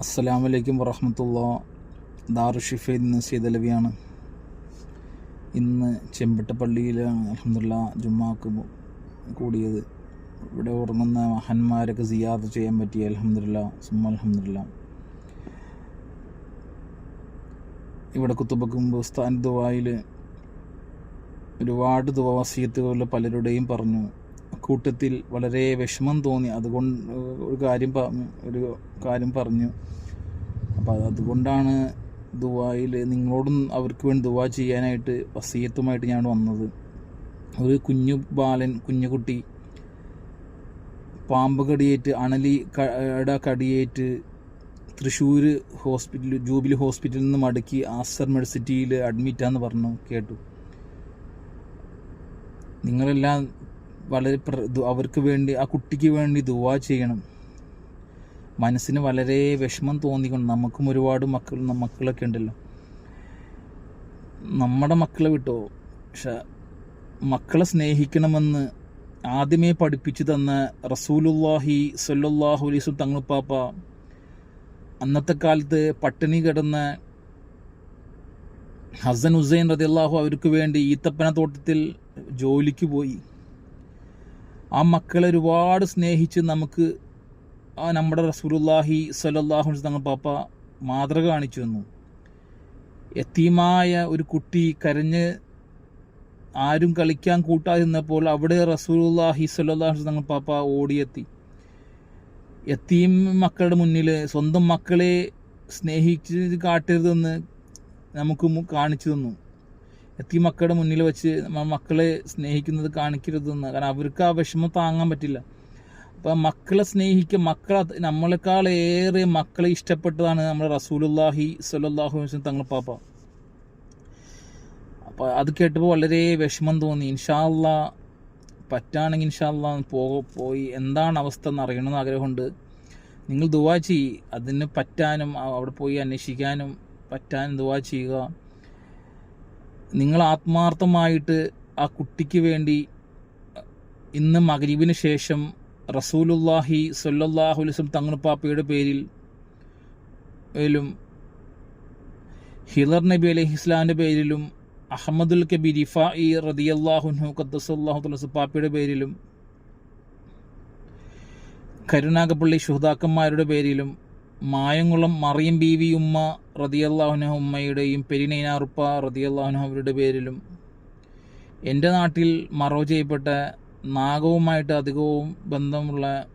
അസ്സലാമു അലൈക്കും വറഹമത്തുള്ള ദാറുഷിഫയിൽ നിന്ന് സീതലവിയാണ് ഇന്ന് ചെമ്പട്ടപ്പള്ളിയിലാണ് അലഹമുല്ല ജുമാക്ക് കൂടിയത്. ഇവിടെ ഉറങ്ങുന്ന മഹന്മാരൊക്കെ സിയാദ് ചെയ്യാൻ പറ്റി. അലഹമുല്ല സുമ അലഹമുല്ല ഇവിടെ കുത്തുബക്കും ബുസ്താൻ ദുബായിൽ ഒരുപാട് ദുവാസിയത്തുകളിൽ പലരുടെയും പറഞ്ഞു. കൂട്ടത്തിൽ വളരെ വിഷമം തോന്നി. അതുകൊണ്ട് ഒരു കാര്യം ഒരു കാര്യം പറഞ്ഞു. അപ്പോൾ അതുകൊണ്ടാണ് ദുബായിൽ നിങ്ങളോടും അവർക്ക് വേണ്ടി ദുബായ് ചെയ്യാനായിട്ട് വസീയത്തുമായിട്ട് ഞാൻ വന്നത്. ഒരു കുഞ്ഞു ബാലൻ കുഞ്ഞു കുട്ടി പാമ്പ് കടിയേറ്റ് അണലി കട കടിയേറ്റ് തൃശ്ശൂർ ഹോസ്പിറ്റൽ ജൂബിലി ഹോസ്പിറ്റലിൽ നിന്ന് മടക്കി ആസ്റ്റർ മെഡിസിറ്റിയിൽ അഡ്മിറ്റാന്ന് പറഞ്ഞു കേട്ടു. നിങ്ങളെല്ലാം വളരെ അവർക്ക് വേണ്ടി ആ കുട്ടിക്ക് വേണ്ടി ദുവാ ചെയ്യണം. മനസ്സിന് വളരെ വിഷമം തോന്നിക്കൊണ്ട് നമുക്കും ഒരുപാട് മക്കൾ മക്കളൊക്കെ ഉണ്ടല്ലോ. നമ്മുടെ മക്കളെ വിട്ടോ? പക്ഷെ മക്കളെ സ്നേഹിക്കണമെന്ന് ആദ്യമേ പഠിപ്പിച്ചു തന്ന റസൂലുല്ലാഹി സല്ലല്ലാഹു അലൈഹി തങ്ങളുപ്പാപ്പ അന്നത്തെ കാലത്ത് പട്ടിണി കിടന്ന ഹസൻ ഹുസൈൻ റതിയല്ലാഹു അവർക്ക് വേണ്ടി ഈത്തപ്പന തോട്ടത്തിൽ ജോലിക്ക് പോയി. ആ മക്കളെ ഒരുപാട് സ്നേഹിച്ച് നമുക്ക് ആ നമ്മുടെ റസൂലുല്ലാഹി അലൈഹി തങ്ങൾ പാപ്പ മാതൃക കാണിച്ചു തന്നു. എത്തീമായ ഒരു കുട്ടി കരഞ്ഞ് ആരും കളിക്കാൻ കൂട്ടാതിരുന്നപ്പോൾ അവിടെ റസൂലുല്ലാഹി അലൈഹി തങ്ങൾ പാപ്പ ഓടിയെത്തി. എത്തീം മക്കളുടെ മുന്നിൽ സ്വന്തം മക്കളെ സ്നേഹിച്ച് കാട്ടരുതെന്ന് നമുക്ക് കാണിച്ചു തന്നു. എത്തി മക്കളുടെ മുന്നിൽ വെച്ച് മക്കളെ സ്നേഹിക്കുന്നത് കാണിക്കരുതെന്ന്. കാരണം അവർക്ക് ആ വിഷമം താങ്ങാൻ പറ്റില്ല. അപ്പം മക്കളെ സ്നേഹിക്കുക മക്കളെ അത് നമ്മളെക്കാൾ ഏറെ മക്കളെ ഇഷ്ടപ്പെട്ടതാണ് നമ്മുടെ റസൂലുല്ലാഹി സല്ലല്ലാഹു അലൈഹി വസല്ലം തങ്ങൾ പാപ്പ. അപ്പോൾ അത് കേട്ടപ്പോൾ വളരെ വിഷമം തോന്നി. ഇൻഷാല്ല പറ്റാണെങ്കിൽ ഇൻഷാല്ല പോ പോയി എന്താണ് അവസ്ഥ എന്ന് അറിയണമെന്ന് ആഗ്രഹമുണ്ട്. നിങ്ങൾ ദുവാ ചെയ്യ്. അതിന് പറ്റാനും അവിടെ പോയി അന്വേഷിക്കാനും പറ്റാനും ദുവാ ചെയ്യുക. നിങ്ങൾ ആത്മാർത്ഥമായിട്ട് ആ കുട്ടിക്ക് വേണ്ടി ഇന്ന് മകരീബിന് ശേഷം റസൂലുല്ലാഹി സല്ലല്ലാഹു അലൈഹി വസല്ലം തങ്ങളുപ്പാപ്പയുടെ പേരിൽ ലും ഹിലർ നബി അലൈഹി ഇസ്ലാമിന്റെ പേരിലും അഹമ്മദുൽ കബി റിഫായി റദിയല്ലാഹുൻഹു ഖദ്ദസല്ലാഹു തലസ് പാപ്പയുടെ പേരിലും കരുനാഗപ്പള്ളി ശുഹദാക്കന്മാരുടെ പേരിലും മായംകുളം മറിയം ബീവി ഉമ്മ റതിയല്ലാഹുന ഉമ്മയുടെയും പെരിനൈനാറുപ്പ റതിയല്ലാഹുന അവരുടെ പേരിലും. എന്റെ നാട്ടിൽ മറവ് ചെയ്യപ്പെട്ട നാഗവുമായിട്ട് അധികവും ബന്ധമുള്ള